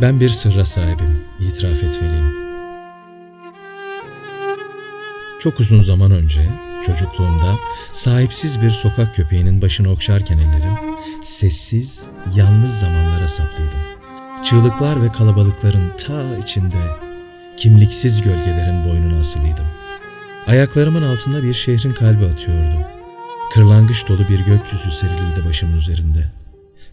Ben bir sırra sahibim, itiraf etmeliyim. Çok uzun zaman önce, çocukluğumda sahipsiz bir sokak köpeğinin başını okşarken ellerim, sessiz, yalnız zamanlara saplıydım. Çığlıklar ve kalabalıkların ta içinde, kimliksiz gölgelerin boynuna asılıydım. Ayaklarımın altında bir şehrin kalbi atıyordu. Kırlangıç dolu bir gökyüzü seriliydi başımın üzerinde.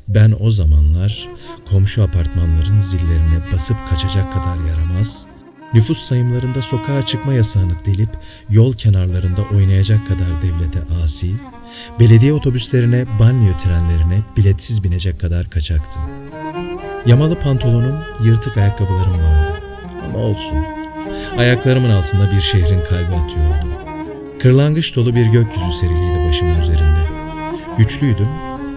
Ben o zamanlar komşu apartmanların zillerine basıp kaçacak kadar yaramaz, nüfus sayımlarında sokağa çıkma yasağını delip yol kenarlarında oynayacak kadar devlete asi, belediye otobüslerine, banliyö trenlerine biletsiz binecek kadar kaçaktım. Yamalı pantolonum, yırtık ayakkabılarım vardı. Ama olsun. Ayaklarımın altında bir şehrin kalbi atıyordu. Kırlangıç dolu bir gökyüzü seriliydi başımın üzerinde. Güçlüydüm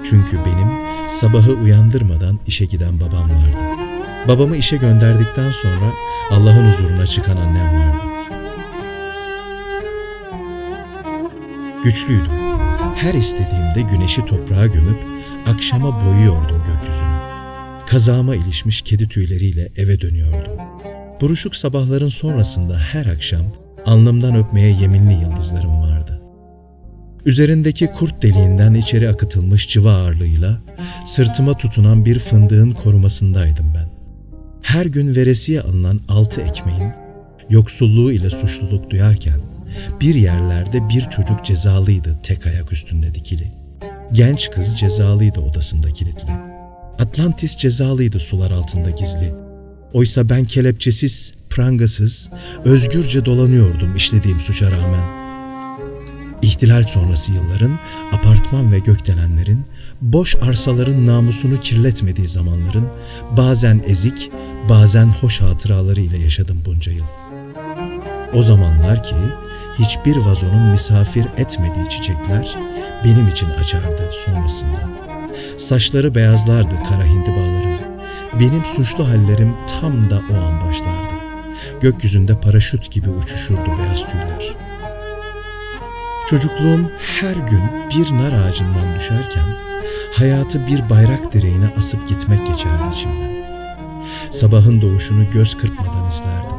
çünkü benim sabahı uyandırmadan işe giden babam vardı. Babamı işe gönderdikten sonra Allah'ın huzuruna çıkan annem vardı. Güçlüydüm. Her istediğimde güneşi toprağa gömüp akşama boyuyordum gökyüzünü. Kazağıma ilişmiş kedi tüyleriyle eve dönüyordum. Buruşuk sabahların sonrasında her akşam alnımdan öpmeye yeminli yıldızlarım vardı. Üzerindeki kurt deliğinden içeri akıtılmış cıva ağırlığıyla sırtıma tutunan bir fındığın korumasındaydım ben. Her gün veresiye alınan altı ekmeğin yoksulluğu ile suçluluk duyarken bir yerlerde bir çocuk cezalıydı tek ayak üstünde dikili. Genç kız cezalıydı odasında kilitli. Atlantis cezalıydı sular altında gizli. Oysa ben kelepçesiz, prangasız, özgürce dolanıyordum işlediğim suça rağmen. İhtilal sonrası yılların, apartman ve gökdelenlerin, boş arsaların namusunu kirletmediği zamanların, bazen ezik, bazen hoş hatıraları ile yaşadım bunca yıl. O zamanlar ki hiçbir vazonun misafir etmediği çiçekler benim için açardı sonrasında. Saçları beyazlardı kara hindibaların. Benim suçlu hallerim tam da o an başlardı. Gökyüzünde paraşüt gibi uçuşurdu beyaz tüyler. Çocukluğum her gün bir nar ağacından düşerken hayatı bir bayrak direğine asıp gitmek geçerdi içimden. Sabahın doğuşunu göz kırpmadan izlerdim.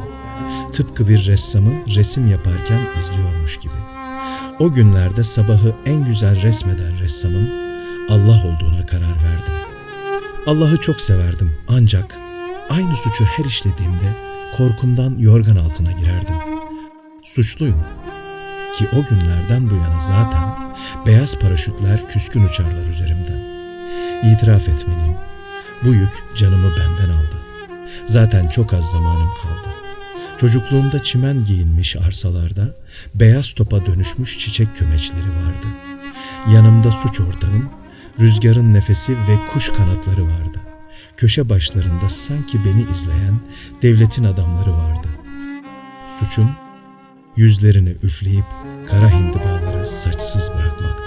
Tıpkı bir ressamı resim yaparken izliyormuş gibi. O günlerde sabahı en güzel resmeden ressamın Allah olduğuna karar verdim. Allah'ı çok severdim ancak aynı suçu her işlediğimde korkumdan yorgan altına girerdim. Suçluyum ki o günlerden bu yana zaten beyaz paraşütler küskün uçarlar üzerimden. İtiraf etmeliyim. Bu yük canımı benden aldı. Zaten çok az zamanım kaldı. Çocukluğumda çimen giyinmiş arsalarda beyaz topa dönüşmüş çiçek kömeçleri vardı. Yanımda suç ortağım, rüzgarın nefesi ve kuş kanatları vardı. Köşe başlarında sanki beni izleyen devletin adamları vardı. Suçum yüzlerini üfleyip kara hindibaları saçsız bırakmaktı.